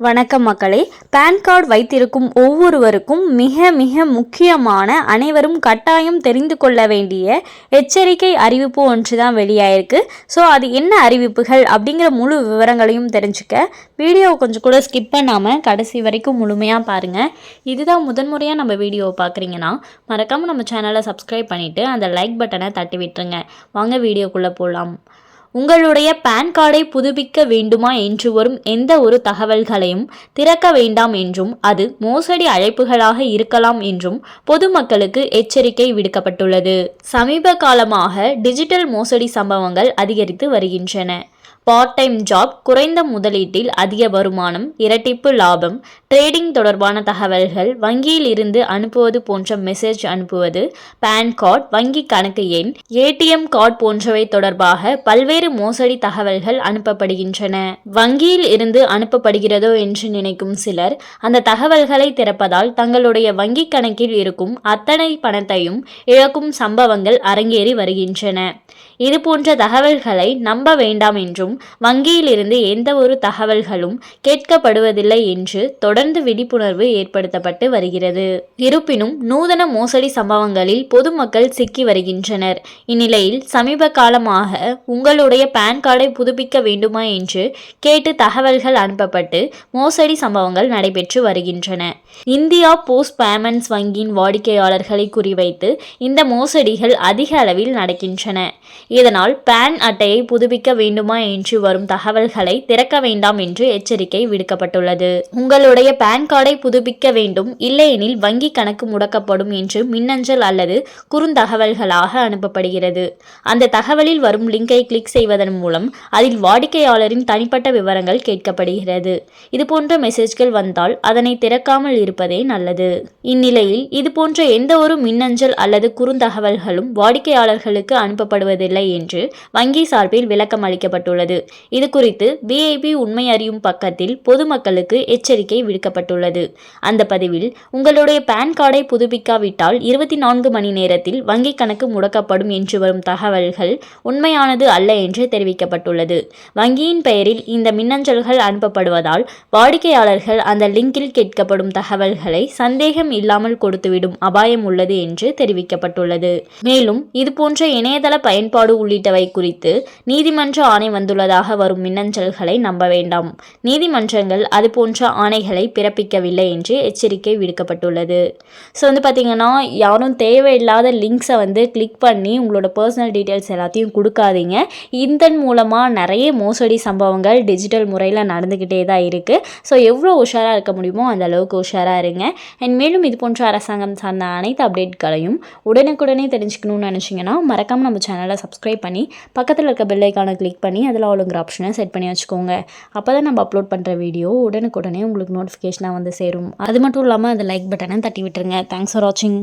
வணக்கம் மக்களே. Pan card வைத்திருக்கும் ஒவ்வொருவருக்கும் மிக மிக முக்கியமான அனைவரும் கட்டாயம் தெரிந்து கொள்ள வேண்டிய எச்சரிக்கை அறிவிப்பு ஒன்று தான் வெளியாயிருக்கு. ஸோ அது என்ன அறிவிப்புகள் அப்படிங்கிற முழு விவரங்களையும் தெரிஞ்சுக்க வீடியோவை கொஞ்சம் கூட ஸ்கிப் பண்ணாமல் கடைசி வரைக்கும் முழுமையாக பாருங்கள் இதுதான் முதன்முறையாக நம்ம வீடியோவை பார்க்குறீங்கன்னா மறக்காமல் நம்ம சேனலை சப்ஸ்கிரைப் பண்ணிவிட்டு அந்த லைக் பட்டனை தட்டி விட்டுருங்க. வாங்க வீடியோக்குள்ளே போகலாம் உங்களுடைய பான் கார்டை புதுப்பிக்க வேண்டுமா என்று வரும் எந்த ஒரு தகவல்களையும் திறக்க வேண்டாம் என்றும் அது மோசடி அழைப்புகளாக இருக்கலாம் என்றும் பொதுமக்களுக்கு எச்சரிக்கை விடுக்கப்பட்டுள்ளது. சமீப காலமாக டிஜிட்டல் மோசடி சம்பவங்கள் அதிகரித்து வருகின்றன. பார்ட் டைம் ஜாப் குறைந்த முதலீட்டில் அதிக வருமானம் இரட்டிப்பு லாபம் ட்ரேடிங் தொடர்பான தகவல்கள் வங்கியில் இருந்து அனுப்புவது போன்ற மெசேஜ் அனுப்புவது பேன் கார்டு வங்கி கணக்கு எண் ஏடிஎம் கார்டு போன்றவை தொடர்பாக பல்வேறு மோசடி தகவல்கள் அனுப்பப்படுகின்றன. வங்கியில் இருந்து அனுப்பப்படுகிறதோ என்று நினைக்கும் சிலர் அந்த தகவல்களை திறப்பதால் தங்களுடைய வங்கி கணக்கில் இருக்கும் அத்தனை பணத்தையும் இழக்கும் சம்பவங்கள் அரங்கேறி வருகின்றன. இதுபோன்ற தகவல்களை நம்ப வேண்டாம் என்றும் வங்கியிலிருந்து எந்த ஒரு தகவல்களும் கேட்கப்படுவதில்லை என்று தொடர்ந்து விழிப்புணர்வு ஏற்படுத்தப்பட்டு வருகிறது. இருப்பினும் நூதன மோசடி சம்பவங்களில் பொதுமக்கள் சிக்கி வருகின்றனர். இந்நிலையில் சமீப காலமாக உங்களுடைய பான் கார்டை புதுப்பிக்க வேண்டுமா என்று கேட்டு தகவல்கள் அனுப்பப்பட்டு மோசடி சம்பவங்கள் நடைபெற்று வருகின்றன. இந்தியா போஸ்ட் பேமெண்ட்ஸ் வங்கியின் வாடிக்கையாளர்களை குறிவைத்து இந்த மோசடிகள் அதிக அளவில் நடக்கின்றன. இதனால் பேன் அட்டையை புதுப்பிக்க வேண்டுமா என்று வரும் தகவல்களை திறக்க வேண்டாம் என்று எச்சரிக்கை விடுக்கப்பட்டுள்ளது. உங்களுடைய பேன் கார்டை புதுப்பிக்க வேண்டும். இல்லையெனில் வங்கி கணக்கு முடக்கப்படும் என்று மின்னஞ்சல் அல்லது குறுந்தகவல்களாக அனுப்பப்படுகிறது. அந்த தகவலில் வரும் லிங்கை கிளிக் செய்வதன் மூலம் அதில் வாடிக்கையாளரின் தனிப்பட்ட விவரங்கள் கேட்கப்படுகிறது. இதுபோன்ற மெசேஜ்கள் வந்தால் அதனை திறக்காமல் இருப்பதே நல்லது. இந்நிலையில் இதுபோன்ற எந்த ஒரு மின்னஞ்சல் அல்லது குறுந்தகவல்களும் வாடிக்கையாளர்களுக்கு அனுப்பப்படுவதில்லை என்று வங்கி சார்பில் விளக்கம் அளிக்கப்பட்டுள்ளது. இது குறித்து விஐபி உண்மை அறியும் பக்கத்தில் பொதுமக்களுக்கு எச்சரிக்கை தெரிவிக்கப்பட்டுள்ளது. அந்த பதிவில் உங்களுடைய பான் கார்டை புதுப்பிக்காவிட்டால் இருபத்தி நான்கு மணி நேரத்தில் வங்கி கணக்கு முடக்கப்படும் என்று வரும் தகவல்கள் உண்மையானது அல்ல என்று தெரிவிக்கப்பட்டுள்ளது. வங்கியின் பெயரில் இந்த மின்னஞ்சல்கள் அனுப்பப்படுவதால் வாடிக்கையாளர்கள் அந்த லிங்கில் கேட்கப்படும் தகவல்களை சந்தேகம் இல்லாமல் கொடுத்துவிடும் அபாயம் உள்ளது என்று தெரிவிக்கப்பட்டுள்ளது. மேலும் இதுபோன்ற இணையதள பயன்பாடு உள்ளிட்டவை குறித்து நீதிமன்ற ஆணை வந்துள்ளதாக வரும் மின்னஞ்சல்களை நம்ப வேண்டாம். நீதிமன்றங்கள் அது போன்ற ஆணைகளை பிறப்பிக்கவில்லை என்று எச்சரிக்கை விடுக்கப்பட்டுள்ளது. ஸோ வந்து பார்த்திங்கன்னா யாரும் தேவையில்லாத லிங்க்ஸை வந்து கிளிக் பண்ணி உங்களோட பர்சனல் டீட்டெயில்ஸ் எல்லாத்தையும் கொடுக்காதீங்க. இதன் மூலமாக நிறைய மோசடி சம்பவங்கள் டிஜிட்டல் முறையில் நடந்துக்கிட்டே தான் இருக்குது ஸோ எவ்வளோ உஷாராக இருக்க முடியுமோ அந்த அளவுக்கு உஷாராக இருங்க. அண்ட் மேலும் இது போன்ற அரசாங்கம் சார்ந்த அனைத்து அப்டேட்களையும் உடனுக்குடனே தெரிஞ்சுக்கணும்னு நினச்சிங்கன்னா மறக்காமல் நம்ம சேனலை சப்ஸ்கிரைப் பண்ணி பக்கத்தில் இருக்க பெல்லைக்கான கிளிக் பண்ணி அதில் ஆளுங்கிற ஆப்ஷனை செட் பண்ணி வச்சுக்கோங்க. அப்போ தான் நம்ம அப்லோட் பண்ணுற வீடியோ உடனுக்குடனே உங்களுக்கு நோட்டிஃபிகேஷனாக வந்து சேரும். அது மட்டும் இல்லாமல் அந்த லைக் பட்டனை தட்டி விட்டுருங்க. தேங்க்ஸ் ஃபார் வாட்சிங்